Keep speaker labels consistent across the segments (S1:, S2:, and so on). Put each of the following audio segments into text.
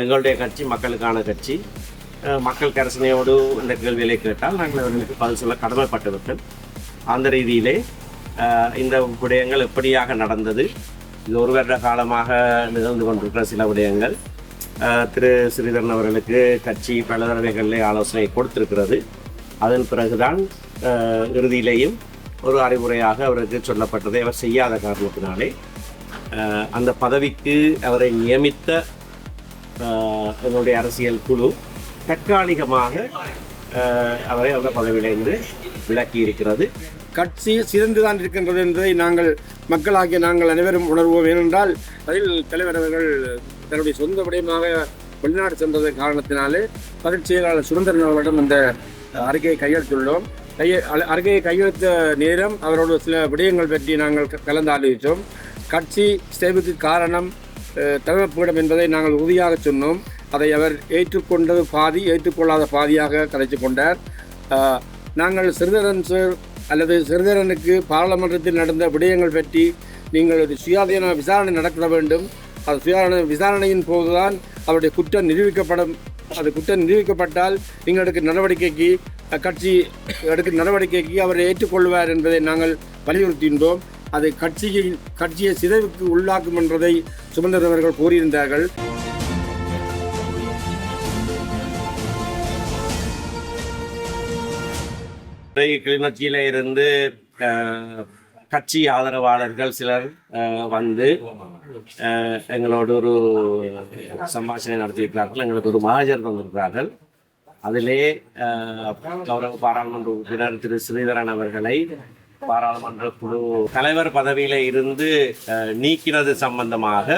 S1: எங்களுடைய கட்சி மக்களுக்கான கட்சி. மக்கள் கரசனையோடு இந்த கேள்விகளை கேட்டால் நாங்கள் அவர்களுக்கு பதில் சொல்ல கடமைப்பட்டவர்கள் அந்த ரீதியிலே இந்த விடயங்கள் எப்படியாக நடந்தது இது ஒரு வருட காலமாக நிகழ்ந்து கொண்டிருக்கிற சில விடயங்கள். திரு ஸ்ரீதரன் அவர்களுக்கு கட்சி பல தடவைகளிலே ஆலோசனை கொடுத்திருக்கிறது. அதன் பிறகுதான் இறுதியிலேயும் ஒரு அறிவுரையாக அவருக்கு சொல்லப்பட்டதை அவர் செய்யாத காரணத்தினாலே அந்த பதவிக்கு அவரை நியமித்த எங்களுடைய அரசியல் குழு தற்காலிகமாக அவரை அந்த பதவியிலிருந்து விலக்கி இருக்கிறது
S2: கட்சி சிறந்துதான் இருக்கின்றது என்பதை நாங்கள் மக்களாகிய நாங்கள் அனைவரும் உணர்வோம். ஏனென்றால் அதில் தலைவர் அவர்கள் தன்னுடைய சொந்த விடயமாக வெளிநாடு சென்றதன் காரணத்தினாலே பதில் செயலாளர் சுதந்திரன் அவர்களிடம் இந்த அறிக்கையை கையெழுத்துள்ளோம் கைய அறிக்கையை கையெழுத்த நேரம் அவரோட சில விடயங்கள் பற்றி நாங்கள் க- கலந்து ஆலோசித்தோம் கட்சி சேவைக்கு காரணம் அஹ், தலைமைப்பீடம் என்பதை நாங்கள் உறுதியாக சொன்னோம். அதை அவர் ஏற்றுக்கொண்டது பாதி ஏற்றுக்கொள்ளாத பாதியாக கதைத்து கொண்டார். நாங்கள் சிறிதரன் சார் அல்லது சிறிதரனுக்கு பாராளுமன்றத்தில் நடந்த விடயங்கள் பற்றி நீங்கள் ஒரு சுயாதீன விசாரணை நடத்த வேண்டும். அது சுயாதீன விசாரணையின் போதுதான் அவருடைய குற்றம் நிரூபிக்கப்படும். அது குற்றம் நிரூபிக்கப்பட்டால் நீங்கள் எடுக்க நடவடிக்கைக்கு கட்சி எடுக்கும் நடவடிக்கைக்கு அவரை ஏற்றுக்கொள்வார் என்பதை நாங்கள் வலியுறுத்தின்றோம். அதை கட்சியை கட்சியை சிதைவுக்கு உள்ளாக்கும் என்றதை சுமந்தர் அவர்கள் கூறியிருந்தார்கள்.
S1: கிளிநொச்சியில இருந்து அஹ், கட்சி ஆதரவாளர்கள் சிலர் அஹ், வந்து எங்களோடு ஒரு சம்பாஷணை நடத்தியிருக்கிறார்கள். எங்களுக்கு ஒரு மகாஜர் தந்திருக்கிறார்கள் அதிலே கௌரவ பாராளுமன்ற உறுப்பினர் திரு. ஸ்ரீதரன் அவர்களை பாராளுமன்ற குழு தலைவர் பதவியில் இருந்து நீக்கினது சம்பந்தமாக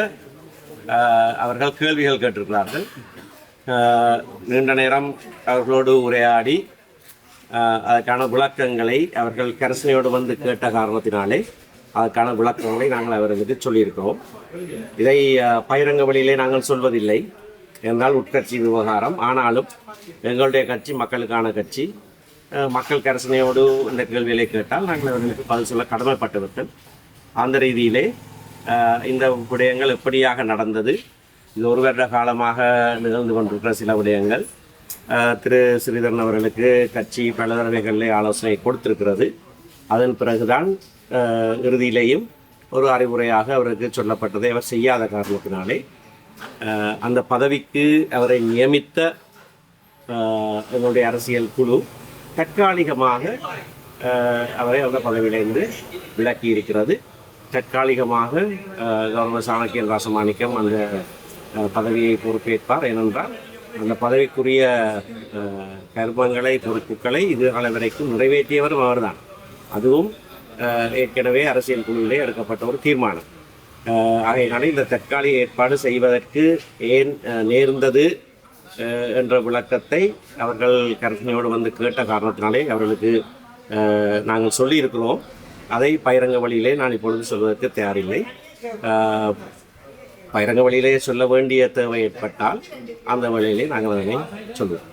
S1: அவர்கள் கேள்விகள் கேட்டிருக்கிறார்கள். நீண்ட நேரம் அவர்களோடு உரையாடி அதற்கான விளக்கங்களை அவர்கள் கரசனையோடு வந்து கேட்ட காரணத்தினாலே அதற்கான விளக்கங்களை நாங்கள் அவர்களுக்கு சொல்லியிருக்கிறோம். இதை ஆஹ், பகிரங்க வழியிலே நாங்கள் சொல்வதில்லை. என்றால் உட்கட்சி விவகாரம். ஆனாலும் எங்களுடைய கட்சி மக்களுக்கான கட்சி. மக்கள் கரசனையோடு இந்த கேள்விகளை கேட்டால் நாங்கள் அவர்களுக்கு பதில் சொல்ல கடமைப்பட்டவர்கள் அந்த ரீதியிலே இந்த விடயங்கள் எப்படியாக நடந்தது? இது ஒரு வருட காலமாக நிகழ்ந்து கொண்டிருக்கிற சில விடயங்கள். திரு ஸ்ரீதரன் அவர்களுக்கு கட்சி பல தடவைகளிலே ஆலோசனை கொடுத்திருக்கிறது. அதன் பிறகுதான் இறுதியிலேயும் ஒரு அறிவுரையாக அவருக்கு சொல்லப்பட்டதை அவர் செய்யாத காரணத்தினாலே அந்த பதவிக்கு அவரை நியமித்த என்னுடைய எங்களுடைய அரசியல் குழு தற்காலிகமாக அவரை அந்த பதவியிலிருந்து விலக்கி இருக்கிறது தற்காலிகமாக கவர்னர் கௌரவ சாணக்கியன் ராசமாணிக்கம் அந்த பதவியை பொறுப்பேற்பார். ஏனென்றால் அந்த பதவிக்குரிய கர்மங்களை பொறுப்புகளை இது கால வரைக்கும் நிறைவேற்றியவரும் அவர்தான். அதுவும் ஏற்கனவே அரசியல் குழுவிலே எடுக்கப்பட்ட ஒரு தீர்மானம். அஹ், ஆகையினால இந்த தற்காலிக ஏற்பாடு செய்வதற்கு ஏன் நேர்ந்தது என்ற விளக்கத்தை அவர்கள் கருத்தினையோடு வந்து கேட்ட காரணத்தினாலே அவர்களுக்கு நாங்கள் சொல்லியிருக்கிறோம். அதை பகிரங்க வழியிலே நான் இப்பொழுது சொல்வதற்கு தயாரில்லை. அஹ், பகிரங்க வழியிலே சொல்ல வேண்டிய தேவை ஏற்பட்டால் அந்த வழியிலே நாங்கள் அதனை சொல்லுவோம்.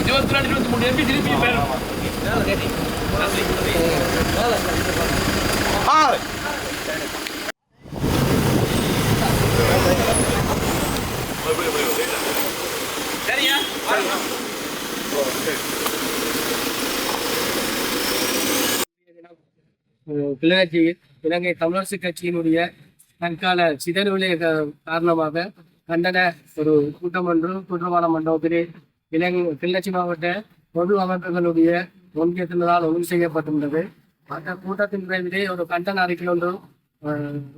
S3: இருபத்தி ரெண்டு இருபத்தி மூணு எப்படி திருப்பி ஆறு கிளிநொச்சி இலங்கை தமிழரசு கட்சியினுடைய தற்கால சிதறுவிலை காரணமாக கண்டன ஒரு கூட்டம் ஒன்று குற்றமான மண்டபத்திலே இலங்கை கிளர்ச்சி மாவட்ட பொது அமைப்புகளுடைய ஒன்றியத்தினரால் ஒழுங்கு செய்யப்பட்டுள்ளது அந்த கூட்டத்தின் விரைவிலே ஒரு கண்டன அறிக்கை ஒன்று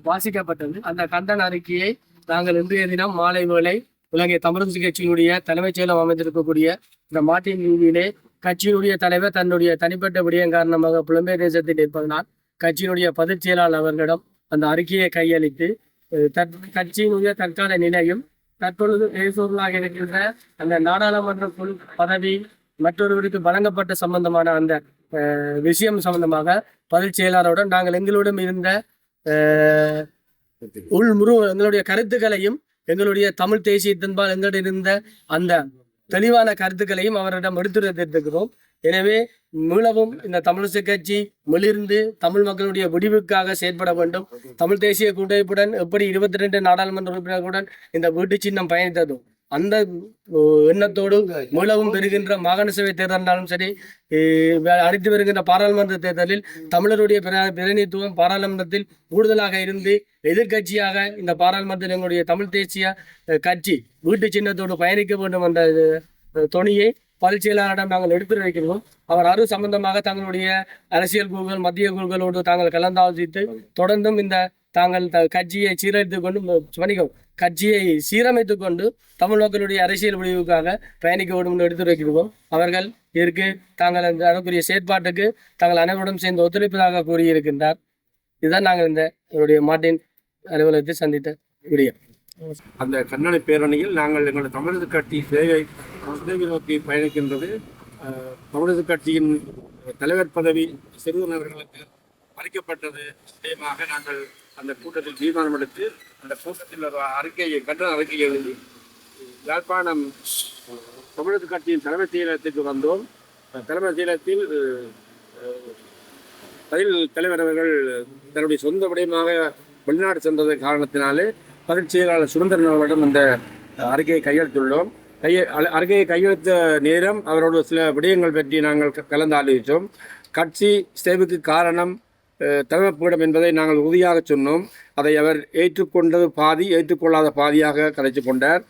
S3: வாசிக்கப்பட்டது. அந்த கண்டன அறிக்கையை நாங்கள் இன்றைய தினம் மாலை வேளை இலங்கை தமிழரசு கட்சியினுடைய தலைமைச் செயலம் அமைந்திருக்கக்கூடிய இந்த மாட்டின் வீதியிலே கட்சியினுடைய தலைவர் தன்னுடைய தனிப்பட்ட விடயம் காரணமாக புலம்பெயர் தேசத்தில் இருப்பதனால் கட்சியினுடைய பொதுச் செயலாளர் அவர்களிடம் அந்த அறிக்கையை கையளித்து தற்- கட்சியினுடைய தற்கால நிலையும் தற்பொழுது பேசுவர்களாக இருக்கின்ற அந்த நாடாளுமன்ற குழு பதவி மற்றொருவருக்கு வழங்கப்பட்ட சம்பந்தமான அந்த விஷயம் சம்பந்தமாக பதில் செயலாளருடன் நாங்கள் எங்களுடன் இருந்த உள்முரு உள் எங்களுடைய கருத்துக்களையும் எங்களுடைய தமிழ் தேசியத்தின்பால் எங்களிடம் இருந்த அந்த தெளிவான கருத்துக்களையும் அவரிடம் எடுத்துரைத்திருக்கிறோம். எனவே மீளவும் இந்த தமிழிசை கட்சி மிளிர்ந்து தமிழ் மக்களுடைய விடிவுக்காக செயற்பட வேண்டும். தமிழ் தேசிய கூட்டமைப்புடன் எப்படி இருபத்தி ரெண்டு நாடாளுமன்ற உறுப்பினர்களுடன் இந்த வீட்டு சின்னம் பயணித்ததோ அந்த எண்ணத்தோடு மீளவும் பெறுகின்ற மாகாண சபை சரி அடித்து அடுத்து வருகின்ற பாராளுமன்ற தேர்தலில் தமிழருடைய பிரதிநிதித்துவம் பாராளுமன்றத்தில் கூடுதலாக இருந்து எதிர்க்கட்சியாக இந்த பாராளுமன்றத்தில் எங்களுடைய தமிழ் தேசிய கட்சி வீட்டு சின்னத்தோடு பயணிக்க வேண்டும் என்ற துணியை தொனியை செயலாளரிடம் நாங்கள் எடுத்து வைக்கிறோம் அவர் அருள் சம்பந்தமாக தங்களுடைய அரசியல் குழுக்கள் மத்திய குழுக்களோடு தாங்கள் கலந்தாலோசித்து தொடர்ந்தும் இந்த தாங்கள் த- கட்சியை சீரழித்து கொண்டு மன்னிக்கவும் கட்சியை சீரமைத்து கொண்டு தமிழ் மக்களுடைய அரசியல் முடிவுக்காக பயணிக்க வேண்டும் என்று எடுத்து வைக்கிறோம் அவர்கள் இதற்கு தாங்கள் அந்த அதற்குரிய செயற்பாட்டுக்கு தாங்கள் அனைவருடன் சேர்ந்து ஒத்துழைப்பதாக கூறியிருக்கின்றார். இதுதான் நாங்கள் இந்த என்னுடைய மாட்டின் அலுவலகத்தை சந்தித்த விடியம்.
S2: அந்த கண்ணனை பேரணியில் நாங்கள் எங்களது தமிழக கட்சி சேவை சேவை நோக்கி பயணிக்கின்றது. தமிழது தமிழக கட்சியின் தலைவர் பதவி சிறுவனர்களுக்கு பறிக்கப்பட்டது. விஷயமாக நாங்கள் அந்த கூட்டத்தில் தீர்மானம் எடுத்து அந்த கூட்டத்தில் ஒரு அறிக்கையை கண்டன அறிக்கையை எழுதி யாழ்ப்பாணம் தமிழக கட்சியின் தலைமை செயலகத்துக்கு வந்தோம். தலைமை செயலகத்தில் அஹ், பதில் தலைவர் அவர்கள் தன்னுடைய சொந்த விடயமாக வெளிநாடு சென்றது காரணத்தினாலே பதில் செயலாளர் சுதந்திரன் அவர்களிடம் அறிக்கையை கையெழுத்துள்ளோம் கையை அறிக்கையை கையெழுத்த நேரம் அவரோட சில விடயங்கள் பற்றி நாங்கள் க- கலந்து ஆலோசித்தோம் கட்சி சேவைக்கு காரணம் அஹ், தலைமைப்பீடம் என்பதை நாங்கள் உறுதியாக சொன்னோம். அதை அவர் ஏற்றுக்கொண்டது பாதி ஏற்றுக்கொள்ளாத பாதியாக கதைச்சு கொண்டார்.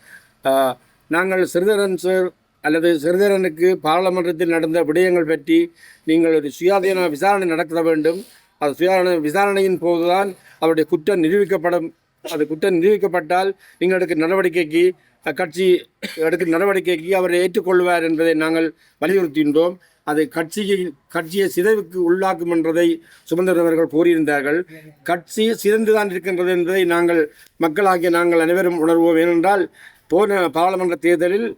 S2: நாங்கள் சிறுதரன் சார் அல்லது சிறுதரனுக்கு பாராளுமன்றத்தில் நடந்த விடயங்கள் பற்றி நீங்கள் ஒரு சுயாதீன விசாரணை நடத்த வேண்டும். அது சுயாதீன விசாரணையின் போதுதான் அவருடைய குற்றம் நிரூபிக்கப்படும் அது குற்றம் நிரூபிக்கப்பட்டால் நீங்கள் எடுக்கும் நடவடிக்கைக்கு கட்சி எடுக்கும் நடவடிக்கைக்கு அவரை ஏற்றுக்கொள்வார் என்பதை நாங்கள் வலியுறுத்துகின்றோம். அது கட்சியை கட்சியை சிதைவுக்கு உள்ளாக்கும் என்பதை சுமந்திரவர்கள் கூறியிருந்தார்கள். கட்சி சிதைந்துதான் இருக்கின்றது என்பதை நாங்கள் மக்களாகிய நாங்கள் அனைவரும் உணர்வோம். ஏனென்றால் போன பாராளுமன்ற தேர்தலில்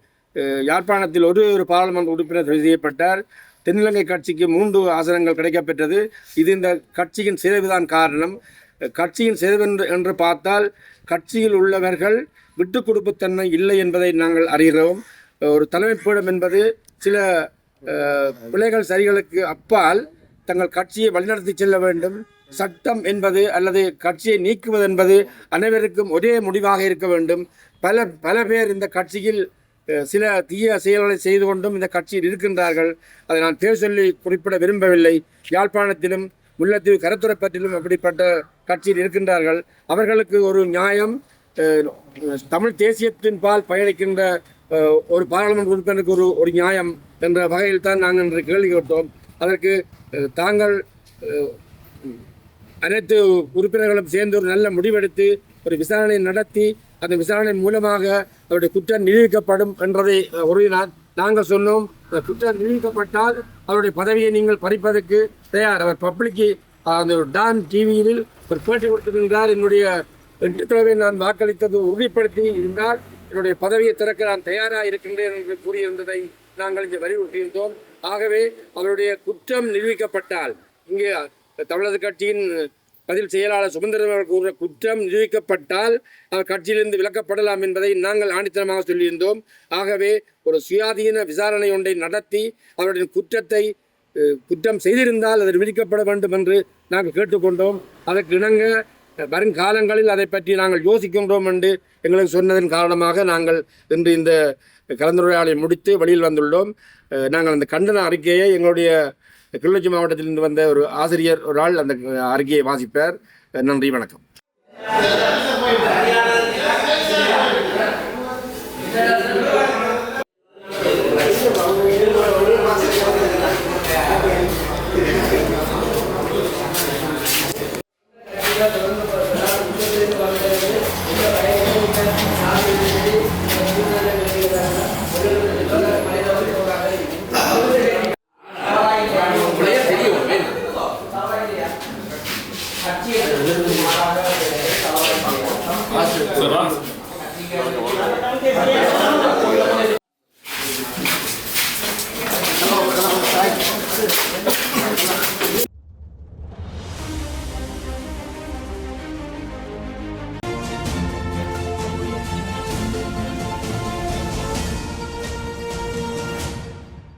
S2: யாழ்ப்பாணத்தில் ஒரு ஒரு பாராளுமன்ற உறுப்பினர் தெரிவு செய்யப்பட்டார். தென்னிலங்கை கட்சிக்கு மூன்று ஆசனங்கள் கிடைக்கப்பெற்றது. இது இந்த கட்சியின் சிதைவுதான் காரணம். கட்சியின் சிதைவு என்று பார்த்தால் கட்சியில் உள்ளவர்கள் விட்டு கொடுப்புத்தன்மை இல்லை என்பதை நாங்கள் அறிகிறோம். ஒரு தலைமைப்பீடம் என்பது சில பிள்ளைகள் பிழைகள் சரிகளுக்கு அப்பால் தங்கள் கட்சியை வழிநடத்தி செல்ல வேண்டும். சட்டம் என்பது அல்லது கட்சியை நீக்குவது என்பது அனைவருக்கும் ஒரே முடிவாக இருக்க வேண்டும். பல பல பேர் இந்த கட்சியில் சில தீய செயல்களை செய்து கொண்டும் இந்த கட்சியில் இருக்கின்றார்கள். அதை நான் தேர் சொல்லி குறிப்பிட விரும்பவில்லை. யாழ்ப்பாணத்திலும் முல்லைத்தீவு கரத்துறைப்பற்றிலும் அப்படிப்பட்ட கட்சியில் இருக்கின்றார்கள். அவர்களுக்கு ஒரு நியாயம் தமிழ் தேசியத்தின் பால் பயணிக்கின்ற ஒரு பாராளுமன்ற உறுப்பினருக்கு ஒரு ஒரு நியாயம் என்ற வகையில் தான் நாங்கள் இன்று கேள்வி கேட்டோம். அதற்கு தாங்கள் அனைத்து உறுப்பினர்களும் சேர்ந்து ஒரு நல்ல முடிவெடுத்து ஒரு விசாரணை நடத்தி அந்த விசாரணை மூலமாக அவருடைய குற்றம் நிரூபிக்கப்படும் என்றதை அஹ், நாங்கள் சொன்னோம். குற்றம் நிரூபிக்கப்பட்டால் அவருடைய பதவியை நீங்கள் பறிப்பதற்கு தயார். அவர் பப்ளிக்கு அந்த டான் டிவியில் ஒரு பேட்டி கொடுத்திருந்தார். என்னுடைய வெற்றித்தலைவை நான் வாக்களித்தது உறுதிப்படுத்தி இருந்தால் என்னுடைய பதவியை திறக்க நான் தயாராக இருக்கின்றேன் என்று கூறியிருந்ததை நாங்கள் இங்கே வலியுறுத்தியிருந்தோம். ஆகவே அவருடைய குற்றம் நிரூபிக்கப்பட்டால் இங்கே தமிழக கட்சியின் பதில் செயலாளர் சுமந்திரன் அவர்கள் குற்றம் நிரூபிக்கப்பட்டால் அவர் கட்சியிலிருந்து விலக்கப்படலாம் என்பதை நாங்கள் ஆணித்தனமாக சொல்லியிருந்தோம். ஆகவே ஒரு சுயாதீன விசாரணை ஒன்றை நடத்தி அவருடைய குற்றத்தை குற்றம் செய்திருந்தால் அது விதிக்கப்பட வேண்டும் என்று நாங்கள் கேட்டுக்கொண்டோம். அதற்கு இணங்க வருங்காலங்களில் அதை பற்றி நாங்கள் யோசிக்கின்றோம் என்று எங்களுக்கு சொன்னதன் காரணமாக நாங்கள் இன்று இந்த கலந்துரையாடலை முடித்து வெளியில் வந்துள்ளோம். நாங்கள் அந்த கண்டன அறிக்கையை எங்களுடைய கிளிநொச்சி மாவட்டத்திலிருந்து வந்த ஒரு ஆசிரியர் ஒரு ஆள் அந்த அறிக்கையை வாசிப்பார். நன்றி வணக்கம். acontecer